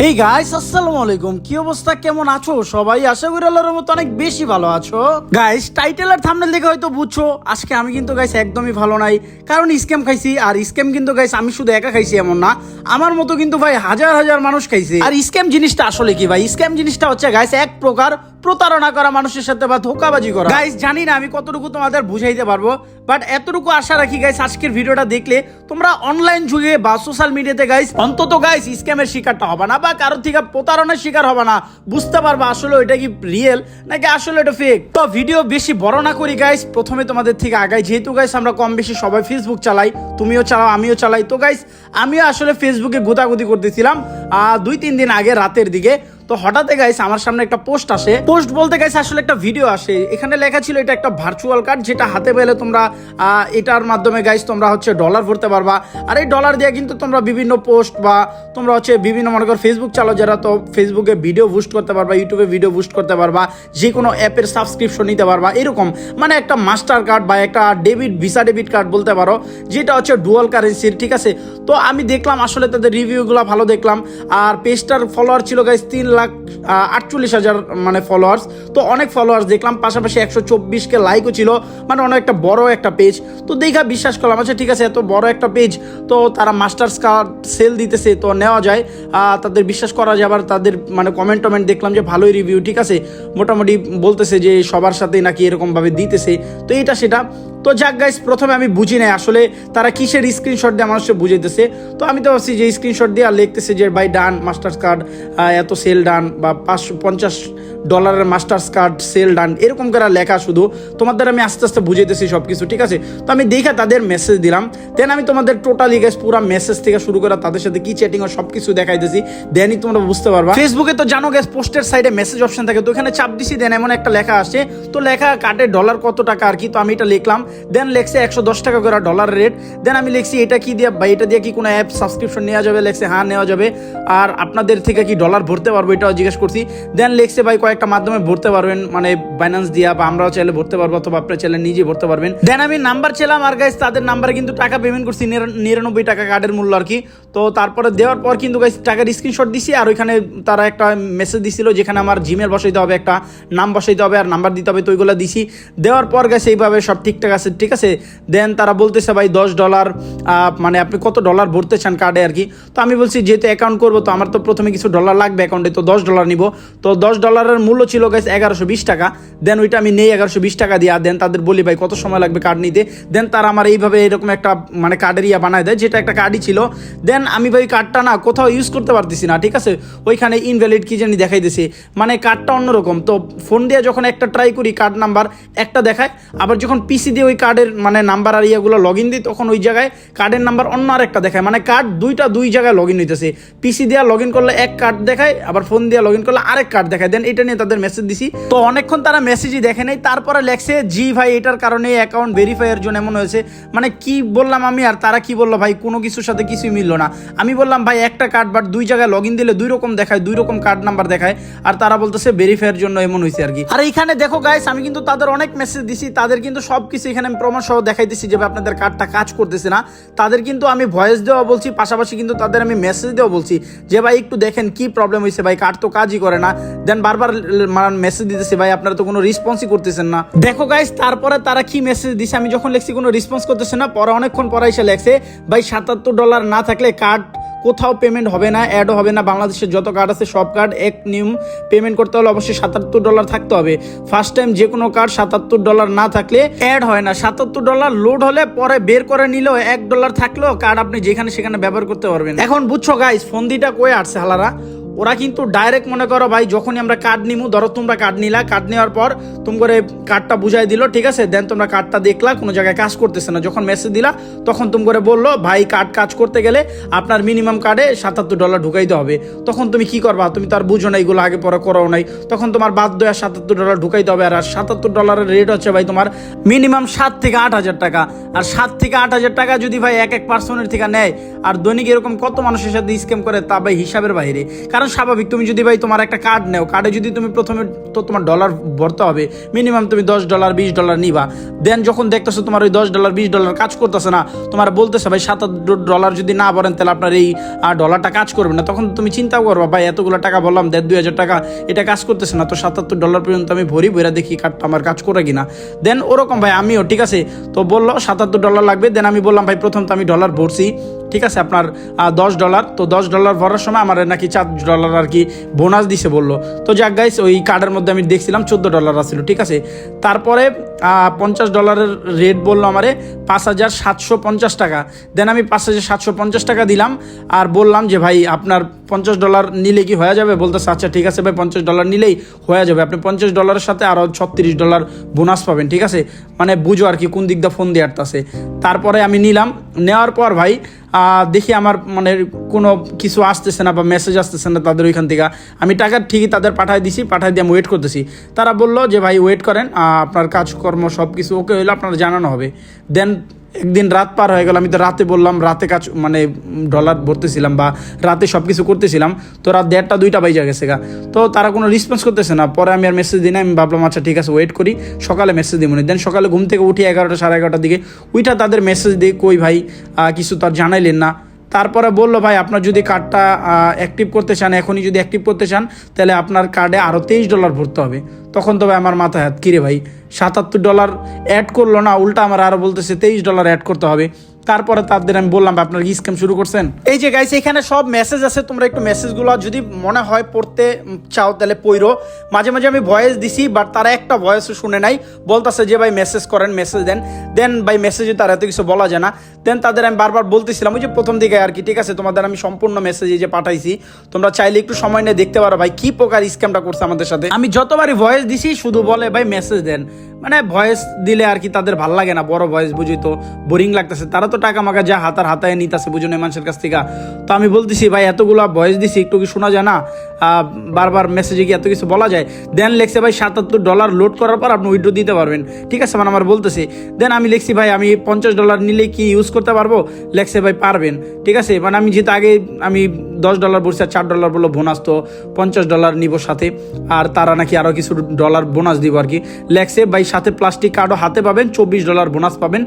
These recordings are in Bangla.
হেই গাইস আসসালামু আলাইকুম। কি অবস্থা? কেমন আছো? সবাই আশা করি আল্লাহর মতো অনেক বেশি ভালো আছো। গাইস টাইটেল আর থাম্বনেল দেখে হয়তো বুঝছ, আজকে আমি কিন্তু গাইস একদমই ভালো নাই। কারণ স্ক্যাম খাইছি, আর স্ক্যাম কিন্তু গাইস আমি শুধু একা খাইছি এমন না, আমার মতো কিন্তু, ভাই, হাজার হাজার মানুষ খাইছে। আর স্ক্যাম জিনিসটা আসলে কি, ভাই? স্ক্যাম জিনিসটা হচ্ছে গাইস এক প্রকার প্রতারণা করা মানুষের সাথে বা ধোকাবাজি করা। গাইস জানি না আমি কতটুকু তোমাদের বুঝাইতে পারব বাট এতটুকু আশা রাখি গাইস আজকের ভিডিওটা দেখলে তোমরা অনলাইন যুগে বা সোশ্যাল মিডিয়াতে গাইস অন্তত গাইস স্ক্যামের শিকারটা হবে না বা কারোর থেকে প্রতারণার শিকার হবে না। বুঝতে পারবা আসলে ওইটা কি রিয়েল নাকি আসলে এটা ফেক তো ভিডিও বেশি বড় না করি গাইস প্রথমে তোমাদের থেকে আগাই। যেহেতু গাইস আমরা কম বেশি সবাই ফেসবুক চালাই, তুমিও চালাও, আমিও চালাই। তো গাইস আমিও আসলে ফেসবুকে গোতাগুতি করতেছিলাম দুই তিন দিন আগে রাতের দিকে। তো হঠাৎ গাইস আমার সামনে একটা পোস্ট আসে। পোস্ট বলতে গাইস আসলে একটা ভিডিও আসে। এখানে লেখা ছিল এটা একটা ভার্চুয়াল কার্ড যেটা হাতে পেলে তোমরা এটার মাধ্যমে গাইস তোমরা হচ্ছে ডলার ভরতে পারবা। আর এই ডলার দিয়ে কিন্তু তোমরা বিভিন্ন পোস্ট বা তোমরা হচ্ছে বিভিন্ন, মনে করো ফেসবুক চালো যারা, তো ফেসবুকে ভিডিও বুস্ট করতে পারবা ইউটিউবে ভিডিও বুস্ট করতে পারবা যে কোনো অ্যাপের সাবস্ক্রিপশন নিতে পারবা, এরকম। মানে একটা মাস্টার কার্ড বা একটা ডেবিট ভিসা ডেবিট কার্ড বলতে পারো, যেটা হচ্ছে ডুয়াল কারেন্সির ঠিক আছে? তো আমি দেখলাম আসলে তাদের রিভিউগুলো ভালো দেখলাম। আর পেজটার ফলোয়ার ছিল গাইস তিন লাখ আটচল্লিশ হাজার মানে ফলোয়ার্স তো অনেক ফলোয়ার্স দেখলাম, পাশাপাশি একশো চব্বিশকে লাইকও ছিল। মানে অনেক একটা বড় একটা পেজ তো দেখা, বিশ্বাস করলাম আচ্ছা ঠিক আছে, এত বড় একটা পেজ তো তারা মাস্টার্স কার্ড সেল দিতেছে, তো নেওয়া যায়। তাদের বিশ্বাস করা যায়, আবার তাদের মানে কমেন্ট টমেন্ট দেখলাম যে, ভালোই রিভিউ ঠিক আছে? মোটামুটি বলতেছে যে, সবার সাথে নাকি এরকমভাবে দিতেছে। তো এটা সেটা। তো যাক গাইস প্রথমে আমি বুঝি নাই আসলে তারা কিসের স্ক্রিনশট দিয়ে মানুষকে বুঝাইতেছে। তো আমি তো ভাবছি যে স্ক্রিনশট দিয়ে আর লিখতেছে যে বাই ডান মাস্টার্স কার্ড এত সেল ডান বা পাঁচশো পঞ্চাশ ডলারের মাস্টার্স কার্ড সেল ডান এরকম করে লেখা শুধু। তোমাদের আমি আস্তে আস্তে বুঝাইতেছি সব কিছু ঠিক আছে? তো আমি দেখে তাদের মেসেজ দিলাম। দেন আমি তোমাদের টোটালি গাইস পুরো মেসেজ থেকে শুরু করে তাদের সাথে কি চ্যাটিং সব কিছু দেখাইতেছি। দেনই তোমরা বুঝতে পারবা। ফেসবুকে তো জানো গ্যাস পোস্টের সাইডে মেসেজ অপশন থাকে। তো ওখানে চাপ দিছি দেন এমন একটা লেখা আসে। তো লেখা কাটে ডলার কত টাকা আর কি? তো আমি এটা লিখলাম। দেন লেখছে একশো দশ টাকা করে ডলার রেট দেন আমি লিখছি, এটা কি দিয়ে বা এটা দিয়ে কি কোনো অ্যাপ সাবস্ক্রিপশন নেওয়া যাবে? লেখছে হ্যাঁ নেওয়া যাবে। আর আপনাদের থেকে কি ডলার ভরতে পারব এটাও জিজ্ঞেস করছি। দেন লেখছে, ভাই, কয়েকটা মাধ্যমে ভরতে পারবেন মানে বাইন্যান্স দিয়া বা আমরাও চাইলে ভরতে পারব অথবা আপনারা চাইলে নিজে ভরতে পারবেন। দেন আমি নাম্বার ছিলাম আর গাইজ তাদের নাম্বারে কিন্তু টাকা পেমেন্ট করছি নিরানব্বই টাকা কার্ডের মূল্য আর কি। তো তারপরে দেওয়ার পর কিন্তু গাইস টাকার স্ক্রিনশট দিছি আর ওইখানে তারা একটা মেসেজ দিছিল যেখানে আমার জিমেল বসাইতে হবে, একটা নাম বসাইতে হবে আর নাম্বার দিতে হবে, তো ওইগুলো দিছি। দেওয়ার পর গেছে এইভাবে সব ঠিকঠাক আছে, ঠিক আছে? দেন তারা বলতেছে, ভাই, দশ ডলার মানে আপনি কত ডলার ভরতে চান কার্ডে আর কি? তো আমি বলছি, যেহেতু অ্যাকাউন্ট করব, তো আমার তো প্রথমে কিছু ডলার লাগবে অ্যাকাউন্টে তো দশ ডলার নিব। তো দশ ডলারের মূল্য ছিল গেছে এগারোশো বিশ টাকা। দেন ওইটা আমি নেই এগারোশো বিশ টাকা দিয়ে। আর দেন তাদের বলি, ভাই, কত সময় লাগবে কার্ড নিতে? দেন তারা আমার এইভাবে এরকম একটা মানে কার্ডের ইয়া বানায় দেয়, যেটা একটা কার্ডই ছিল। দেন আমি ভাই কার্ডটা না কোথাও ইউজ করতে পারতেছি না, ঠিক আছে? ওইখানে ইনভ্যালিড কি জানি দেখাইতেছে। মানে কার্ডটা অন্যরকম। তো ফোন দিয়ে যখন একটা ট্রাই করি কার্ড নাম্বার একটা দেখায়, আবার যখন পিসি দিয়ে ওই কার্ডের মানে নাম্বার আর ইয়েগুলো লগ ইন দিই, তখন ওই জায়গায় কার্ডের নাম্বার অন্য আর একটা দেখায়। মানে কার্ড দুইটা দুই জায়গায় লগ ইন হইতেছে পিসি দিয়ে লগ ইন করলে এক কার্ড দেখায়, আবার ফোন দিয়ে লগ ইন করলে আরেক কার্ড দেখায়। দেন এটা নিয়ে তাদের মেসেজ দিছি। তো অনেকক্ষণ তারা মেসেজই দেখে নেই। তারপরে লেখছে, জি ভাই, এটার কারণে অ্যাকাউন্ট ভেরিফাইয়ের জন্য এমন হয়েছে। মানে কি বললাম আমি আর তারা কি বলল ভাই? কোনো কিছুর সাথে কিছুই মিললো না। আমি বললাম, ভাই, একটা কার্ড বাট দুই জায়গায় লগ ইন দিলে দুই রকম দেখায়, দুই রকম কার্ড নাম্বার দেখায়। আর তারা বলতেছে ভেরিফাইয়ের জন্য এমন হয়েছে আর কি। আর এখানে দেখো গাইস আমি কিন্তু তাদের অনেক মেসেজ দিছি। তাদের কিন্তু সব কিছু এখানে আমি প্রমাণ সহ দেখাই দেখাইতেছি যে আপনাদের কার্ডটা কাজ করতেছে না। তাদের কিন্তু আমি ভয়েস দেওয়া বলছি, পাশাপাশি কিন্তু তাদের আমি মেসেজ দেওয়া বলছি যে, ভাই, একটু দেখেন কি প্রবলেম হয়েছে ভাই কার্ড তো কাজই করে না। দেন বারবার মেসেজ দিতেছে, ভাই, আপনারা তো কোনো রেসপন্সই করতেছেন না। দেখো গাইস তারপরে তারা কি মেসেজ দিছে? আমি যখন লিখছি, কোনো রেসপন্স করতেছে না। পরে অনেকক্ষণ পরে এসে লেখছে, ভাই, সাতাত্তর ডলার না থাকলে কার্ড কোথাও পেমেন্ট হবে না অ্যাডও হবে না বাংলাদেশের যত কার্ড আছে সব কার্ড এক নিয়ম পেমেন্ট করতে হলে অবশ্যই সাতাত্তর ডলার থাকতে হবে। ফার্স্ট টাইম যে কোনো কার্ড সাতাত্তর ডলার না থাকলে অ্যাড হয় না। সাতাত্তর ডলার লোড হলে পরে বের করে নিলেও এক ডলার থাকলেও কার্ড আপনি যেখানে সেখানে ব্যবহার করতে পারবেন। এখন বুঝছ গাইস ফোন দিটা কয়ে আসছে হালারা? ওরা কিন্তু ডাইরেক্ট মনে করো ভাই, যখনই আমরা কার্ড নিমু, ধরো তোমরা কার্ড নিলা কার্ড নেওয়ার পর তুমি করে কার্ডটা বুঝাই দিল, ঠিক আছে? দেন তোমরা কার্ডটা দেখলা, কোনো জায়গায় কাজ করতেছে না। যখন মেসেজ দিলা, তখন তুমি করে বলল, ভাই কার্ড কাজ করতে গেলে আপনার মিনিমাম কার্ডে সাতাত্তর ডলার ঢুকাইতে হবে। তখন তুমি কি করবা? তুমি তো আর বুঝো না এগুলো আগে পরে করাও নাই। তখন তোমার বাধ্য আর সাতাত্তর ডলার ঢুকাইতে হবে। আর সাতাত্তর ডলারের রেট হচ্ছে ভাই তোমার মিনিমাম সাত থেকে আট হাজার টাকা। আর সাত থেকে আট হাজার টাকা যদি ভাই এক এক পার্সনের থেকে নেয়, আর দৈনিক এরকম কত মানুষের সাথে স্ক্যাম করে, তা ভাই হিসাবের বাইরে। কারণ স্বাভাবিক। তুমি যদি ভাই তোমার একটা কার্ড নেও কার্ডে যদি তুমি প্রথমে তো তোমার ডলার ভরতে হবে মিনিমাম তুমি দশ ডলার বিশ ডলার নিবা। দেন যখন দেখতেছো তোমার ওই দশ ডলার বিশ ডলার কাজ করতেছে না, তোমার বলতেছে ভাই সাত ডলার যদি না ভরেন তাহলে আপনার এই ডলারটা কাজ করবে না। তখন তুমি চিন্তা করবা, ভাই এতগুলো টাকা বললাম, দেড় দুই হাজার টাকা, এটা কাজ করতেছে না। তো সাতাত্তর ডলার পর্যন্ত আমি ভরি ভরা দেখি কার্ডটা আমার কাজ করে কিনা। দেন ওরকম ভাই আমিও, ঠিক আছে? তো বলল সাতাত্তর ডলার লাগবে। দেন আমি বললাম, ভাই প্রথম তো আমি ডলার ভরছি। ঠিক আছে, আপনার দশ ডলার তো দশ ডলার ভরার সময় আমার নাকি চার ডলার আর কি বোনাস দিছে বলল। তো যাক গাইস ওই কার্ডের মধ্যে আমি দেখছিলাম চোদ্দ ডলার আসছিল ঠিক আছে। তারপরে পঞ্চাশ ডলারের রেট বলল আমারে পাঁচ হাজার সাতশো পঞ্চাশ টাকা। দেন আমি পাঁচ হাজার সাতশো পঞ্চাশ টাকা দিলাম আর বললাম যে, ভাই, আপনার পঞ্চাশ ডলার নিলে কি হয়ে যাবে? বলতেছে আচ্ছা ঠিক আছে ভাই, পঞ্চাশ ডলার নিলেই হয়ে যাবে। আপনি পঞ্চাশ ডলারের সাথে আরও ছত্রিশ ডলার বোনাস পাবেন, ঠিক আছে? মানে বুঝো আর কি কোন দিক দিয়ে ফোন দিয়ে আটতাছে তারপরে আমি নিলাম নেওয়ার পর ভাই দেখি আমার মানে কোনো কিছু আসতেছে না বা মেসেজ আসতেছে না তাদের ওইখান থেকে। আমি টাকা ঠিকই তাদের পাঠাই দিছি পাঠাই দিয়ে আমি ওয়েট করতেছি। তারা বলল যে, ভাই ওয়েট করেন আপনার কাজকর্ম সব কিছু ওকে হইলে, আপনার জানানো হবে। দেন একদিন রাত পার হয়ে গেল, আমি তো রাতে বললাম, রাতে কাজ মানে ডলার ভরতেছিলাম বা রাতে সব কিছু করতেছিলাম, তো রাত দেড়টা, দুইটা বাইজা গেছে গা। তো তারা কোনো রেসপন্স করতেছে না, পরে আমি আর মেসেজ দিই না আমি ভাবলাম আচ্ছা ঠিক আছে ওয়েট করি, সকালে মেসেজ দিব দেন সকালে ঘুম থেকে উঠি এগারোটা, সাড়ে এগারোটার দিকে ওইটা তাদের মেসেজ দিই, কই ভাই কিছু তার জানাইলেন না। তারপরে বলল, ভাই, আপনার যদি কার্ডটা অ্যাক্টিভ করতে চান, এখনই যদি অ্যাক্টিভ করতে চান, তাহলে আপনার কার্ডে আরও তেইশ ডলার ভরতে হবে। তখন তো ভাই আমার মাথায় হাত, কিরে ভাই, সাতাত্তর ডলার অ্যাড করল না, উল্টা আমার আরও বলতেছে তেইশ ডলার অ্যাড করতে হবে। তারপরে তাদের আমি বললাম আপনার স্ক্যাম শুরু করছেন? এই যে গাইছে এখানে সব মেসেজ আছে, তোমরা একটু মেসেজগুলো যদি মনে হয় পড়তে চাও, তাহলে পইরো মাঝে মাঝে আমি ভয়েস দিছি বাট তারা একটা ভয়েস শুনে নাই। বলতেছে যে, ভাই মেসেজ করেন মেসেজ দেন। দেন ভাই মেসেজে তার এত কিছু বলা যায় না। দেন তাদের আমি বারবার বলতেছিলাম, ওই যে প্রথম দিকে আর কি, ঠিক আছে? তোমাদের আমি সম্পূর্ণ মেসেজ যে পাঠাইছি। তোমরা চাইলে একটু সময় নিয়ে দেখতে পারো ভাই, কি প্রকার স্ক্যামটা করছে আমাদের সাথে? আমি যতবারই ভয়েস দিছি, শুধু বলে, ভাই মেসেজ দেন। মানে ভয়েস দিলে আর কি তাদের ভালো লাগে না, বড় ভয়েস বুঝি তো বোরিং লাগতেছে। তারা তো টাকা মাকা যা হাতার হাতায় নিতেছে বুঝুন এই মানুষের কাছ থেকে। তো আমি বলতেছি, ভাই, এতগুলো ভয়েস দিছি, একটু কি শোনা যায় না? বারবার মেসেজে কি এত কিছু বলা যায়? দেন লেখছে, ভাই, সাতাত্তর ডলার লোড করার পর আপনি উইড্রো দিতে পারবেন। ঠিক আছে মানে আমার বলতেছে। দেন আমি লিখছি, ভাই, আমি পঞ্চাশ ডলার নিলে কি ইউজ করতে পারব? লেখছে ভাই পারবেন। ঠিক আছে? মানে আমি যেহেতু আগে আমি দশ ডলার বলছি আর চার ডলার বলল বোনাস তো পঞ্চাশ ডলার নিব সাথে। আর তারা নাকি আরও কিছু ডলার বোনাস দিব আর কি। লেখছে ভাই সাথে প্লাস্টিক কার্ডও হাতে পাবেন, চব্বিশ ডলার বোনাস পাবেন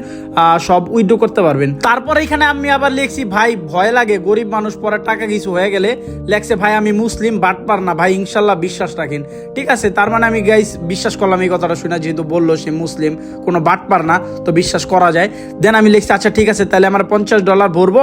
সব উইড্রো করতে পারবেন। তারপর এখানে আমি আবার লিখছি, ভাই, ভয় লাগে, গরিব মানুষ পরে টাকা কিছু হয়ে গেলে লেখছে ভাই, আমি মুসলিম বাটপার না। ভাই, ইনশাল্লাহ বিশ্বাস রাখেন। ঠিক আছে? তার মানে আমি গাইস বিশ্বাস করলাম এই কথাটা শুনে, যেহেতু বলল সে মুসলিম, কোনো বাটপার না, তো বিশ্বাস করা যায়। দেন আমি লিখছি আচ্ছা ঠিক আছে তাহলে আমার পঞ্চাশ ডলার ভরবো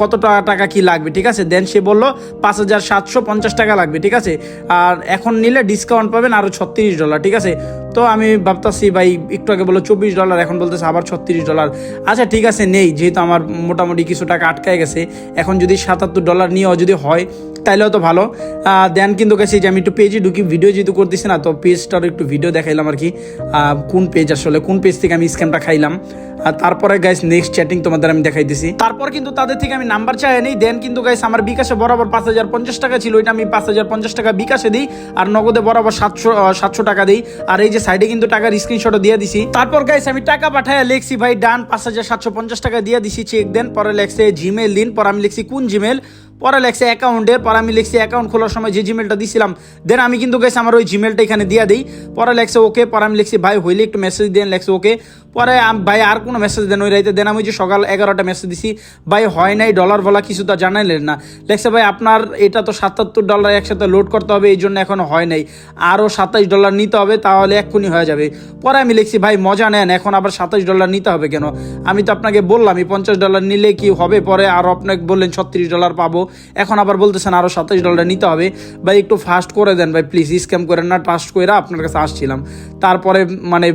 কত টাকা টাকা কি লাগবে, ঠিক আছে? দেন সে বলল, পাঁচ হাজার সাতশো পঞ্চাশ টাকা লাগবে, ঠিক আছে? আর এখন নিলে ডিসকাউন্ট পাবেন আরও ছত্রিশ ডলার, ঠিক আছে? তো আমি ভাবতাছি, ভাই, একটু আগে বলল চব্বিশ ডলার, এখন বলতেছে আবার ছত্রিশ ডলার। আচ্ছা ঠিক আছে, নেই, যেহেতু আমার মোটামুটি কিছু টাকা আটকায় গেছে, এখন যদি সাতাত্তর ডলার নিয়েও যদি হয় তাইলেও তো ভালো। দেন কিন্তু গেছি যে আমি একটু পেজে ঢুকি ভিডিও যেহেতু করতেছি না, তো পেজটার একটু ভিডিও দেখাইলাম আর কি কোন পেজ আসলে, কোন পেজ থেকে আমি স্ক্যামটা খাইলাম। আর তারপরে গাইস নেক্সট চ্যাটিং তোমাদের আমি দেখাইতেছি তারপর কিন্তু তাদের থেকে আমি নাম্বার চাই নেই দেন কিন্তু গাইস আমার বিকাশে বরাবর পাঁচ হাজার পঞ্চাশ টাকা ছিল, ওইটা আমি পাঁচ হাজার পঞ্চাশ টাকা বিকাশে দিই আর নগদে বরাবর সাতশো সাতশো টাকা দিই। আর এই যে সাইডে কিন্তু টাকার স্ক্রিনশটও দিয়ে দিছি। তারপর গাইস আমি টাকা পাঠায় লেখছি, ভাই ডান পাঁচ হাজার সাতশো পঞ্চাশ টাকা দিয়ে দিছি চেক দেন। পরে লেখছে জিমেল দিন পরে আমি লিখছি কোন জিমেল পরে লেখছে অ্যাকাউন্টের পরে আমি লিখছি অ্যাকাউন্ট খোলার সময় যে জিমেলটা দিছিলাম। দেন আমি কিন্তু গেছি আমার ওই জিমেলটা এখানে দিয়ে দিই। পরে লেখছে ওকে পরে আমি লিখছি, ভাই, হইলে একটু মেসেজ দেন। লেখছে ওকে পরে ভাই আর কোনো মেসেজ দেন, ওই রাইতে দেন। আমি যে সকাল এগারোটা মেসেজ দিছি, ভাই হয় নাই ডলার বলা কিছু তা জানাইলেন না। লেখছে, ভাই, আপনার এটা তো সাতাত্তর ডলার একসাথে লোড করতে হবে, এই জন্য এখন হয় নাই। আরও সাতাইশ ডলার নিতে হবে, তাহলে এক্ষুনি হয়ে যাবে। পরে আমি লিখছি, ভাই, মজা নেন, এখন আবার সাতাইশ ডলার নিতে হবে কেন? আমি তো আপনাকে বললাম পঞ্চাশ ডলার নিলে কি হবে? পরে আরও আপনাকে বললেন, ছত্রিশ ডলার পাবো। এখন আবার বলতেছেন আরও সাতাইশ ডলার নিতে হবে। ভাই, একটু ফাস্ট করে দেন, ভাই প্লিজ স্ক্যাম করেন না ট্রাস্ট করে আপনার কাছে আসছিলাম। তারপরে মানে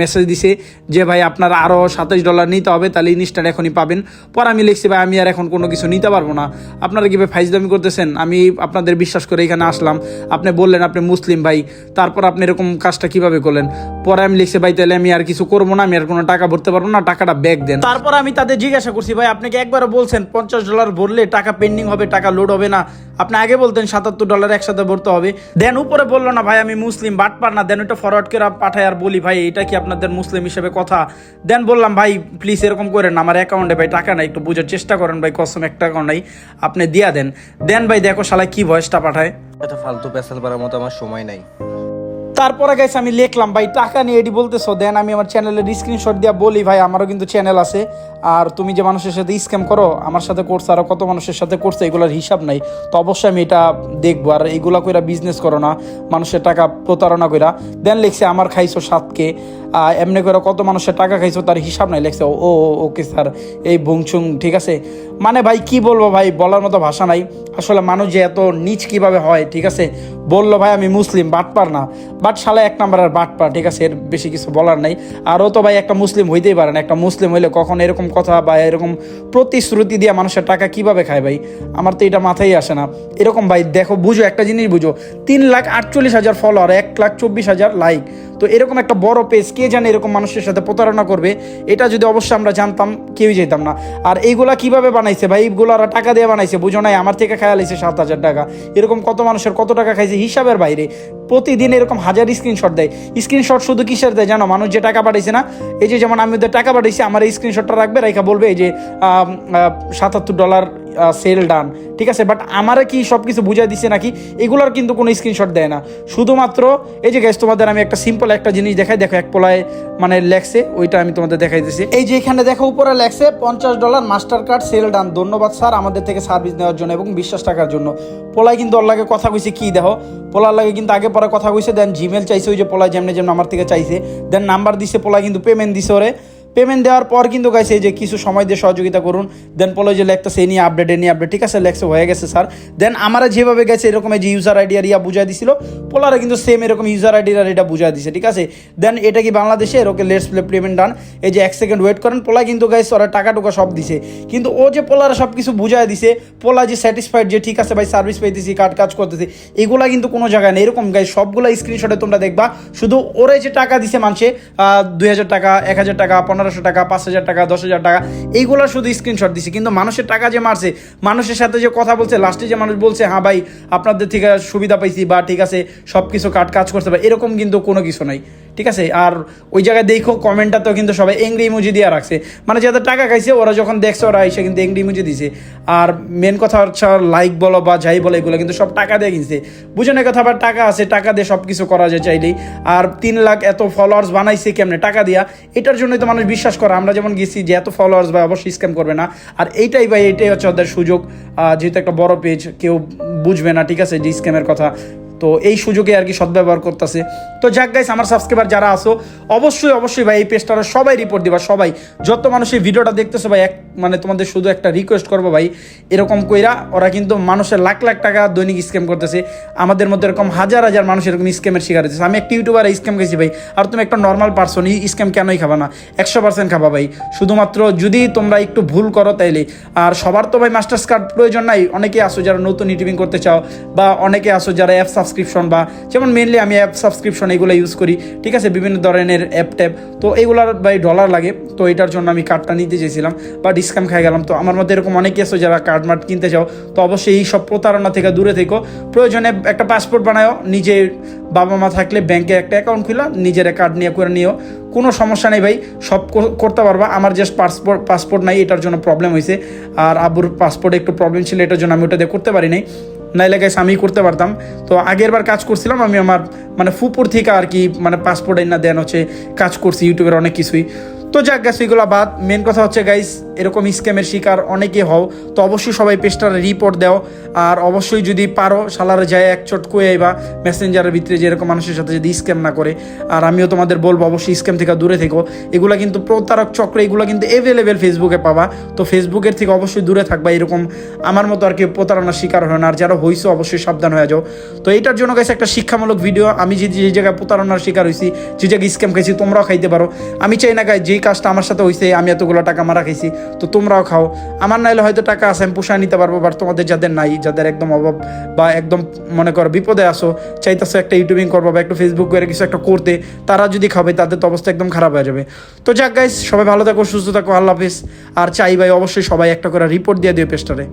মেসেজ দিছে যে ভাই, আপনার আরও সাতাশ ডলার নিতে হবে, তাহলে ইনিসটার এখনই পাবেন। পর আমি লিখছি, ভাই, আমি আর এখন কোনো কিছু নিতে পারব না। আপনারা কি ভাই ফাইজদামি করতেছেন? আমি আপনাদের বিশ্বাস করে এখানে আসলাম। আপনি বললেন, আপনি মুসলিম ভাই। তারপর আপনি এরকম কাজটা কীভাবে করলেন? পরে আমি লিখছি ভাই তাহলে আমি আর কিছু করব না আমি আর কোনো টাকা ভরতে পারব না টাকাটা ব্যাক দেন। তারপর আমি তাদের জিজ্ঞাসা করছি ভাই আপনাকে একবারও বলছেন পঞ্চাশ ডলার ভরলে টাকা পেন্ডিং হবে টাকা লোড হবে না? আপনি আগে বলতেন সাতাত্তর ডলার একসাথে ভরতে হবে। দেন উপরে বলল না ভাই আমি মুসলিম বাট পার না। দেন ওটা ফরওয়ার্ড করে পাঠায় আর বলি ভাই এটা কি আপনাদের মুসলিম হিসেবে কথা? দেন বললাম ভাই প্লিজ এরকম করেন না আমার অ্যাকাউন্টে ভাই টাকা নাই একটু বোঝার চেষ্টা করেন ভাই কসম একটা অ্যাকাউন্ট নাই আপনি দিয়া দেন। দেন ভাই দেখো শালা কি ভয়েসটা পাঠায়। এত ফালতু পেশাল পারার মতো আমার সময় নাই। তারপরে গেছে আমি লিখলাম, ভাই, টাকা নিয়ে এটি বলতেছো, দেন আমি আমার চ্যানেলের স্ক্রিনশট দিয়ে বলি ভাই, আমারও কিন্তু চ্যানেল আছে আর তুমি যে মানুষের সাথে স্ক্যাম করো, আমার সাথে করছ, আরও কত মানুষের সাথে করছ, এগুলোর হিসাব নাই। তো অবশ্যই আমি এটা দেখব। আর এইগুলা কইরা বিজনেস করো না, মানুষের টাকা প্রতারণা কইরা। দেন লিখছে, আমার খাইছো সাতকে। এমনি করে কত মানুষের টাকা খাইছো, তার হিসাব নাই। লিখছে, ও ওকে স্যার, এই ভুংচুং ঠিক আছে? মানে ভাই, কি বলব ভাই, বলার মতো ভাষা নাই। আসলে মানুষ যে এত নিচ কীভাবে হয়, ঠিক আছে? বলল ভাই, আমি মুসলিম বাটপার না। বাট শালা এক নাম্বারের বাটপার ঠিক আছে? এর বেশি কিছু বলার নাই। আরও তো ভাই, একটা মুসলিম হইতেই পারে না। একটা মুসলিম হইলে কখন এরকম কথা বা এরকম প্রতিশ্রুতি দিয়ে মানুষের টাকা কীভাবে খায় ভাই? আমার তো এটা মাথায় আসে না। এরকম ভাই, দেখো, বুঝো, একটা জিনিস বুঝো। তিন লাখ আটচল্লিশ হাজার ফলোয়ার এক লাখ চব্বিশ হাজার লাইক তো এরকম একটা বড় পেজ কে জানে এরকম মানুষের সাথে প্রতারণা করবে? এটা যদি অবশ্যই আমরা জানতাম, কেউই যেতাম না। আর এইগুলা কীভাবে বানাইছে ভাই? এইগুলো ওরা টাকা দিয়ে বানাইছে, বুঝো নাই? আমার থেকে খায়া লাইছে সাত হাজার টাকা। এরকম কত মানুষের কত টাকা খাইছে? হিসাবের বাইরে। প্রতিদিন এরকম হাজার স্ক্রিনশট দেয়। স্ক্রিনশট শুধু কিসের দেয় জানো? মানুষ যে টাকা পাঠাইছে না? এই যে যেমন আমি ওদের টাকা পাঠিয়েছি আমার এই স্ক্রিনশটটা রাখবে, রাইখা বলবে এই যে সাতাত্তর ডলার সেল ডান ঠিক আছে? বাট আমারে কি সব কিছু বুঝাই দিছে নাকি? এগুলোর কিন্তু কোনো স্ক্রিনশট দেয় না। শুধুমাত্র, এই যে গ্যাস তোমাদের আমি একটা সিম্পল একটা জিনিস দেখাই। দেখো, এক পোলায় মানে লেখছে, ওইটা আমি তোমাদের দেখাই দিছি এই যে এখানে দেখো, উপরে লেখছে, পঞ্চাশ dollar master card sell done ধন্যবাদ স্যার আমাদের থেকে সার্ভিস নেওয়ার জন্য এবং বিশ্বাস টাকার জন্য। পোলায় কিন্তু ওর লাগে কথা কইছে, কি দেখো? পোলার লাগে কিন্তু আগে পরে কথা কইছে দেন জিমেল চাইছে, ওই যে পোলায় যেমনি যেমন আমার থেকে চাইছে। দেন নাম্বার দিছে, পোলায় কিন্তু পেমেন্ট দিছে ওরে। পেমেন্ট দেওয়ার পর কিন্তু গাইছে এই যে কিছু সময় দিয়ে সহযোগিতা করুন দেন পলো যে লেখতেছে, এই নিয়ে আপডেট এ নিয়ে আপডেট ঠিক আছে? লেখছে, হয়ে গেছে স্যার দেন আমরা যেভাবে গেছে এরকম যে ইউজার আইডি আর ইয়া বুঝাই দিছিল, পোলারে কিন্তু সেম এরকম ইউজার আইডি আর এটা বুঝাই দিছে, ঠিক আছে? দেন এটা কি বাংলাদেশে? এরকম লেটস প্লে পেমেন্ট ডান এই যে এক সেকেন্ড ওয়েট করেন, পোলা কিন্তু গাইছে ওরা টাকা টুকা সব দিছে। কিন্তু ও যে পোলারে সব কিছু বুঝাই দিছে, পোলা যে স্যাটিসফাইড যে ঠিক আছে ভাই সার্ভিস পাইতেছি কার্ড কাজ করতেছি, এগুলা কিন্তু কোনো জায়গায় নেই। এরকম গাই সবগুলো স্ক্রিনশটে তোমরা দেখবা, শুধু ওরে যে টাকা দিছে মানুষে দুই হাজার টাকা, এক হাজার টাকা পনেরোশো টাকা, পাঁচ হাজার টাকা, দশ হাজার টাকা, এইগুলো শুধু স্ক্রিনশট দিচ্ছে কিন্তু মানুষের টাকা যে মারছে, মানুষের সাথে যে কথা বলছে লাস্টে যে মানুষ বলছে হ্যাঁ ভাই, আপনাদের থেকে সুবিধা পাইছি বা ঠিক আছে সব কিছু কাট কাজ করতে পারে, এরকম কিন্তু কোনো কিছু নাই। ঠিক আছে? আর ওই জায়গায় দেখো কমেন্টটা তো কিন্তু সবাই এংরি ইমোজি দিয়ে রাখছে। মানে যাদের টাকা খাইছে, ওরা যখন দেখছে, ওরা এসে কিন্তু এংরি ইমোজি দিছে। আর মেন কথা হচ্ছে লাইক বলো বা যাই বলো, এগুলো কিন্তু সব টাকা দিয়ে কিনছে। বুঝে না কথা, আবার টাকা আছে, টাকা দিয়ে সব কিছু করা যায় চাইলেই। আর তিন লাখ এত ফলোয়ার্স বানাইছে কেমনে? টাকা দিয়া। এটার জন্যই তো মানুষ বিশ্বাস করে। আমরা যেমন গেছি যে এত ফলোয়ার্স ভাই অবশ্যই স্ক্যাম করবে না। আর এইটাই ভাই, এটাই হচ্ছে ওদের সুযোগ। যেহেতু একটা বড় পেজ কেউ বুঝবে না, ঠিক আছে, যে স্ক্যামের কথা। তো এই সুযোগে আর কি সদ্ব্যবহার করতেছে। তো যাক গাইস আমার সাবস্ক্রাইবার যারা আসো অবশ্যই অবশ্যই ভাই, এই পেজটা সবাই রিপোর্ট দিবা, সবাই। যত মানুষ এই ভিডিওটা দেখতেছো ভাই, এক মানে তোমাদের শুধু একটা রিকোয়েস্ট করব ভাই, এরকম কইরা ওরা কিন্তু মানুষের লাখ লাখ টাকা দৈনিক স্ক্যাম করতেছে। আমাদের মধ্যে এরকম হাজার হাজার মানুষ এরকম স্ক্যামের শিকার হচ্ছে আমি একটা ইউটিউবার স্ক্যাম খেয়েছি ভাই, আর তুমি একটা নর্মাল পার্সন এই স্ক্যাম কেনই খাবা না? একশো পার্সেন্ট খাবা ভাই। শুধুমাত্র যদি তোমরা একটু ভুল করো তাইলে। আর সবার তো ভাই মাস্টার্স কার্ড প্রয়োজন নাই। অনেকে আসো যারা নতুন ইউটিউবিং করতে চাও, বা অনেকে আসো যারা অ্যাপ সাবস্ক্রিপশন বা যেমন মেনলি আমি অ্যাপ সাবস্ক্রিপশন এগুলো ইউজ করি। ঠিক আছে, বিভিন্ন ধরনের অ্যাপ ট্যাপ। তো এইগুলার ভাই ডলার লাগে। তো এটার জন্য আমি কার্ডটা নিতে চেয়েছিলাম। বা ডিসকাউন্ট খাই গেলাম। তো আমার মধ্যে এরকম অনেকে আছে যারা কার্ড মার্ট কিনতে চাও, তো অবশ্যই এই সব প্রতারণা থেকে দূরে থেকো। প্রয়োজনে একটা পাসপোর্ট বানাও নিজে বাবা মা থাকলে ব্যাংকে একটা অ্যাকাউন্ট খুলা, নিজের কার্ড নিয়ে করে নিও। কোনো সমস্যা নেই ভাই, সব করতে পারবা। আমার জাস্ট পাসপোর্ট পাসপোর্ট নাই, এটার জন্য প্রবলেম হয়েছে আর আবুর পাসপোর্টে একটু প্রবলেম ছিল, এটার জন্য আমি ওটা দিয়ে করতে পারি নাই। নাইলে গাইস আমি করতে পারতাম। তো আগের বার কাজ করছিলাম, আমি আমার মানে ফুপুর থেকে আর কি মানে পাসপোর্ট না দেন হচ্ছে কাজ করছি, ইউটিউবের অনেক কিছুই। তো যাক গাছ এগুলো বাদ। মেন কথা হচ্ছে গাইস এরকম স্ক্যামের শিকার অনেকে হও, তো অবশ্যই সবাই পেজটার রিপোর্ট দাও। আর অবশ্যই যদি পারো সালার যায় এক চট কয়ে বা মেসেঞ্জারের ভিতরে যে এরকম মানুষের সাথে যদি স্ক্যাম না করে। আর আমিও তোমাদের বলব, অবশ্যই স্ক্যাম থেকে দূরে থেকো। এগুলো কিন্তু প্রতারক চক্র, এগুলো কিন্তু অ্যাভেলেবেল ফেসবুকে পাবা। তো ফেসবুকের থেকে অবশ্যই দূরে থাকবা, এরকম আমার মতো আর কি প্রতারণার শিকার হয় না। আর যারা হয়েছে অবশ্যই সাবধান হয়ে যাও। তো এটার জন্য গেছে একটা শিক্ষামূলক ভিডিও আমি যে যে জায়গায় প্রতারণার শিকার হয়েছি যে জায়গায় স্ক্যাম খাইছি, তোমরাও খাইতে পারো। আমি চাই না যেই কাজটা আমার সাথে হয়েছে আমি এতগুলো টাকা মারা খাইছি। তো তোমরাও খাও। আমার নাইলে হয়তো টাকা আছে, আমি পোষায় নিতে পারব বাট তোমাদের যাদের নাই, যাদের একদম অভাব বা একদম, মনে করো, বিপদে আসো চাইতেছো একটা ইউটিউবিং করব বা একটু ফেসবুক করে কিছু একটা করতে, তারা যদি খাবে, তাদের তো অবস্থা একদম খারাপ হয়ে যাবে। তো যাক গাইস সবাই ভালো থাকো, সুস্থ থাকো, আল্লাহ হাফিজ। আর চাই ভাই, অবশ্যই সবাই একটা করে রিপোর্ট দিয়ে দিও পেস্টারে